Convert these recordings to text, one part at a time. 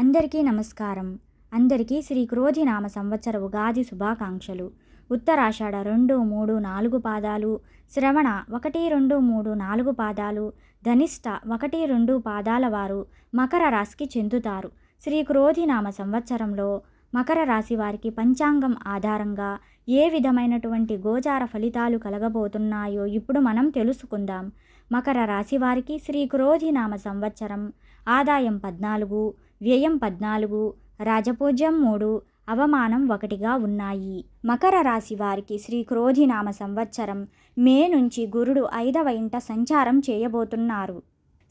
అందరికీ నమస్కారం. అందరికీ శ్రీ క్రోధినామ సంవత్సర ఉగాది శుభాకాంక్షలు. ఉత్తరాషాఢ రెండు మూడు నాలుగు పాదాలు శ్రవణ ఒకటి రెండు మూడు నాలుగు పాదాలు ధనిష్ట ఒకటి రెండు పాదాల వారు మకర రాశికి చెందుతారు. శ్రీ క్రోధినామ సంవత్సరంలో మకర రాశి వారికి పంచాంగం ఆధారంగా ఏ విధమైనటువంటి గోచార ఫలితాలు కలగబోతున్నాయో ఇప్పుడు మనం తెలుసుకుందాం. మకర రాశి వారికి శ్రీ క్రోధినామ సంవత్సరం ఆదాయం పద్నాలుగు వ్యయం పద్నాలుగు రాజపూజ్యం మూడు అవమానం ఒకటిగా ఉన్నాయి. మకర రాశి వారికి శ్రీ క్రోధినామ సంవత్సరం మే నుంచి గురుడు ఐదవ ఇంట సంచారం చేయబోతున్నారు.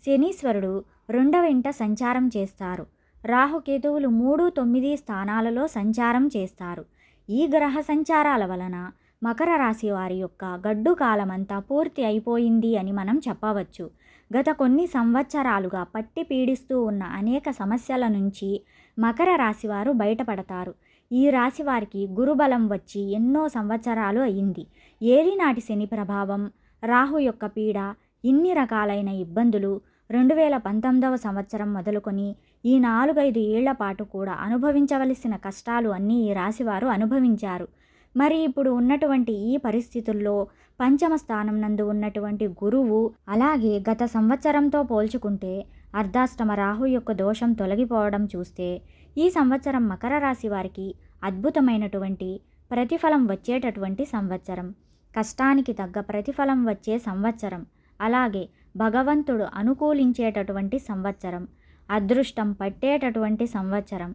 శనీశ్వరుడు రెండవ ఇంట సంచారం చేస్తారు. రాహుకేతువులు మూడు తొమ్మిది స్థానాలలో సంచారం చేస్తారు. ఈ గ్రహ సంచారాల వలన మకర రాశి వారి యొక్క గడ్డు కాలమంతా పూర్తి అయిపోయింది అని మనం చెప్పవచ్చు. గత కొన్ని సంవత్సరాలుగా పట్టి పీడిస్తూ ఉన్న అనేక సమస్యల నుంచి మకర రాశివారు బయటపడతారు. ఈ రాశి వారికి గురుబలం వచ్చి ఎన్నో సంవత్సరాలు అయింది. ఏలినాటి శని ప్రభావం రాహు యొక్క పీడ ఇన్ని రకాలైన ఇబ్బందులు రెండు వేల పంతొమ్మిదవ సంవత్సరం మొదలుకొని ఈ నాలుగైదు ఏళ్ళ పాటు కూడా అనుభవించవలసిన కష్టాలు అన్నీ ఈ రాశివారు అనుభవించారు. మరి ఇప్పుడు ఉన్నటువంటి ఈ పరిస్థితుల్లో పంచమ స్థానం నందు ఉన్నటువంటి గురువు అలాగే గత సంవత్సరంతో పోల్చుకుంటే అర్ధాష్టమ రాహు యొక్క దోషం తొలగిపోవడం చూస్తే ఈ సంవత్సరం మకర రాశి వారికి అద్భుతమైనటువంటి ప్రతిఫలం వచ్చేటటువంటి సంవత్సరం. కష్టానికి తగ్గ ప్రతిఫలం వచ్చే సంవత్సరం. అలాగే భగవంతుడు అనుకూలించేటటువంటి సంవత్సరం. అదృష్టం పట్టేటటువంటి సంవత్సరం.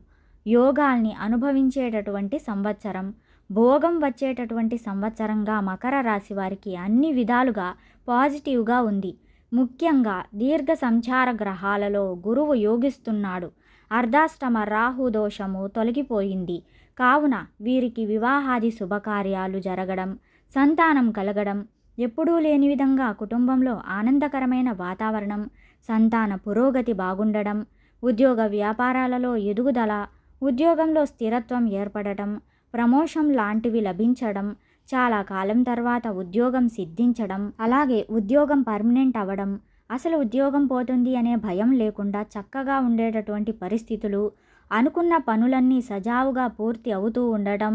యోగాల్ని అనుభవించేటటువంటి సంవత్సరం. భోగం వచ్చేటటువంటి సంవత్సరంగా మకర రాశి వారికి అన్ని విధాలుగా పాజిటివ్గా ఉంది. ముఖ్యంగా దీర్ఘ సంచార గ్రహాలలో గురువు యోగిస్తున్నాడు. అర్ధాష్టమ రాహు దోషము తొలగిపోయింది. కావున వీరికి వివాహాది శుభకార్యాలు జరగడం సంతానం కలగడం ఎప్పుడూ లేని విధంగా కుటుంబంలో ఆనందకరమైన వాతావరణం సంతాన పురోగతి బాగుండడం ఉద్యోగ వ్యాపారాలలో ఎదుగుదల ఉద్యోగంలో స్థిరత్వం ఏర్పడటం ప్రమోషన్ లాంటివి లభించడం చాలా కాలం తర్వాత ఉద్యోగం సిద్ధించడం అలాగే ఉద్యోగం పర్మనెంట్ అవ్వడం అసలు ఉద్యోగం పోతుంది అనే భయం లేకుండా చక్కగా ఉండేటటువంటి పరిస్థితులు అనుకున్న పనులన్నీ సజావుగా పూర్తి అవుతూ ఉండడం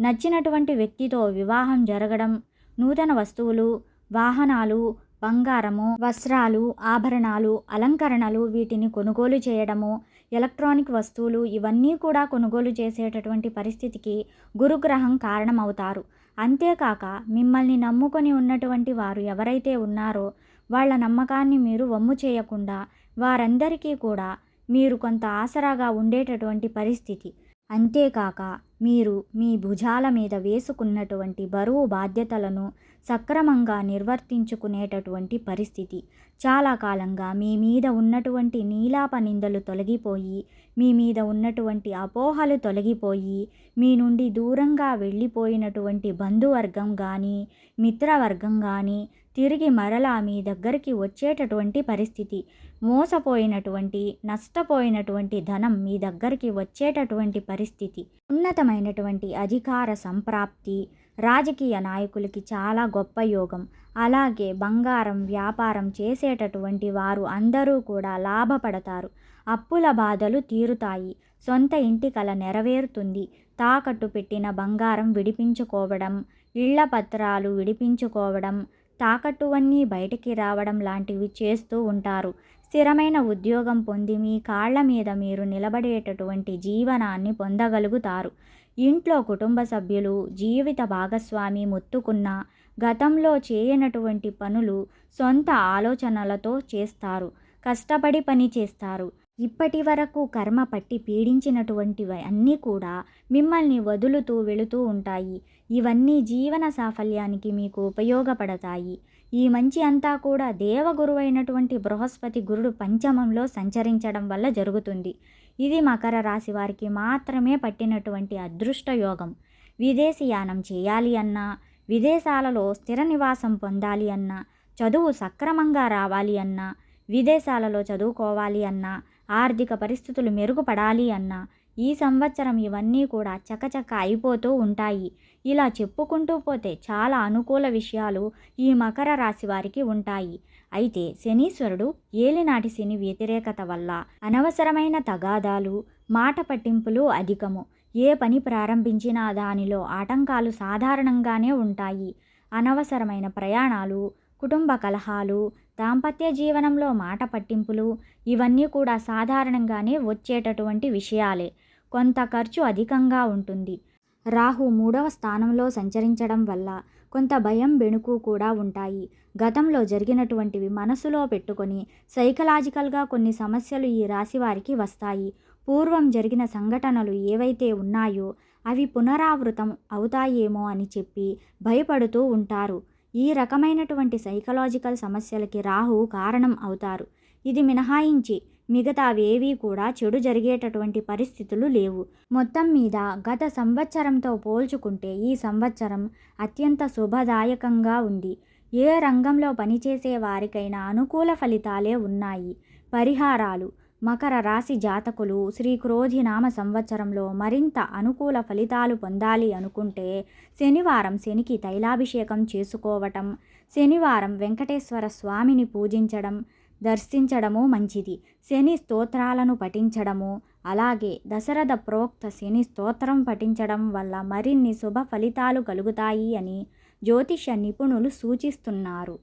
నచ్చినటువంటి వ్యక్తితో వివాహం జరగడం నూతన వస్తువులు వాహనాలు బంగారము వస్త్రాలు ఆభరణాలు అలంకరణలు వీటిని కొనుగోలు చేయడము ఎలక్ట్రానిక్ వస్తువులు ఇవన్నీ కూడా కొనుగోలు చేసేటటువంటి పరిస్థితికి గురుగ్రహం కారణమవుతారు. అంతేకాక మిమ్మల్ని నమ్ముకొని ఉన్నటువంటి వారు ఎవరైతే ఉన్నారో వాళ్ళ నమ్మకాన్ని మీరు వమ్ము చేయకుండా వారందరికీ కూడా మీరు కొంత ఆసరాగా ఉండేటటువంటి పరిస్థితి. అంతేకాక మీరు మీ భుజాల మీద వేసుకున్నటువంటి బరువు బాధ్యతలను సక్రమంగా నిర్వర్తించుకునేటటువంటి పరిస్థితి. చాలా కాలంగా మీ మీద ఉన్నటువంటి నీలాప నిందలు తొలగిపోయి మీ మీద ఉన్నటువంటి అపోహలు తొలగిపోయి మీ నుండి దూరంగా వెళ్ళిపోయినటువంటి బంధువర్గం కానీ మిత్రవర్గం కానీ తిరిగి మరలా మీ దగ్గరికి వచ్చేటటువంటి పరిస్థితి. మోసపోయినటువంటి నష్టపోయినటువంటి ధనం మీ దగ్గరికి వచ్చేటటువంటి పరిస్థితి. ఉన్నతమైనటువంటి అధికార సంప్రాప్తి రాజకీయ నాయకులకి చాలా గొప్ప యోగం. అలాగే బంగారం వ్యాపారం చేసేటటువంటి వారు అందరూ కూడా లాభపడతారు. అప్పుల బాధలు తీరుతాయి. సొంత ఇంటి కల నెరవేరుతుంది. తాకట్టు పెట్టిన బంగారం విడిపించుకోవడం ఇళ్ళ పత్రాలు విడిపించుకోవడం తాకట్టువన్నీ బయటికి రావడం లాంటివి చేస్తూ ఉంటారు. స్థిరమైన ఉద్యోగం పొంది మీ కాళ్ళ మీద మీరు నిలబడేటటువంటి జీవనాన్ని పొందగలుగుతారు. ఇంట్లో కుటుంబ సభ్యులు జీవిత భాగస్వామి మొత్తుకున్న గతంలో చేయనటువంటి పనులు సొంత ఆలోచనలతో చేస్తారు కష్టపడి పని చేస్తారు. ఇప్పటి వరకు కర్మ పట్టి పీడించినటువంటివి అన్నీ కూడా మిమ్మల్ని వదులుతూ వెళుతూ ఉంటాయి. ఇవన్నీ జీవన సాఫల్యానికి మీకు ఉపయోగపడతాయి. ఈ మంచి అంతా కూడా దేవగురువైనటువంటి బృహస్పతి గురుడు పంచమంలో సంచరించడం వల్ల జరుగుతుంది. ఇది మకర రాశి వారికి మాత్రమే పట్టినటువంటి అదృష్ట యోగం. విదేశీయానం చేయాలి అన్నా విదేశాలలో స్థిర నివాసం పొందాలి అన్నా చదువు సక్రమంగా రావాలి అన్నా విదేశాలలో చదువుకోవాలి అన్నా ఆర్థిక పరిస్థితులు మెరుగుపడాలి అన్నా ఈ సంవత్సరం ఇవన్నీ కూడా చకచక అయిపోతూ ఉంటాయి. ఇలా చెప్పుకుంటూ పోతే చాలా అనుకూల విషయాలు ఈ మకర రాశి వారికి ఉంటాయి. అయితే శనీశ్వరుడు ఏలినాటి శని వ్యతిరేకత వల్ల అనవసరమైన తగాదాలు మాట పట్టింపులు అధికము. ఏ పని ప్రారంభించినా దానిలో ఆటంకాలు సాధారణంగానే ఉంటాయి. అనవసరమైన ప్రయాణాలు కుటుంబ కలహాలు దాంపత్య జీవనంలో మాట పట్టింపులు ఇవన్నీ కూడా సాధారణంగానే వచ్చేటటువంటి విషయాలే. కొంత ఖర్చు అధికంగా ఉంటుంది. రాహు మూడవ స్థానంలో సంచరించడం వల్ల కొంత భయం బెణుకు కూడా ఉంటాయి. గతంలో జరిగినటువంటివి మనసులో పెట్టుకొని సైకలాజికల్గా కొన్ని సమస్యలు ఈ రాశి వారికి వస్తాయి. పూర్వం జరిగిన సంఘటనలు ఏవైతే ఉన్నాయో అవి పునరావృతం అవుతాయేమో అని చెప్పి భయపడుతూ ఉంటారు. ఈ రకమైనటువంటి సైకలాజికల్ సమస్యలకి రాహు కారణం అవుతారు. ఇది మినహాయించి మిగతావేవీ కూడా చెడు జరిగేటటువంటి పరిస్థితులు లేవు. మొత్తం మీద గత సంవత్సరంతో పోల్చుకుంటే ఈ సంవత్సరం అత్యంత శుభదాయకంగా ఉంది. ఏ రంగంలో పనిచేసే వారికైనా అనుకూల ఫలితాలే ఉన్నాయి. పరిహారాలు మకర రాశి జాతకులు శ్రీ క్రోధి నామ సంవత్సరంలో మరింత అనుకూల ఫలితాలు పొందాలి అనుకుంటే శనివారం శనికి తైలాభిషేకం చేసుకోవటం శనివారం వెంకటేశ్వర స్వామిని పూజించడం దర్శించడము మంచిది. శని స్తోత్రాలను పఠించడము అలాగే దశరథ ప్రోక్త శని స్తోత్రం పఠించడం వల్ల మరిన్ని శుభ ఫలితాలు కలుగుతాయి అని జ్యోతిష నిపుణులు సూచిస్తున్నారు.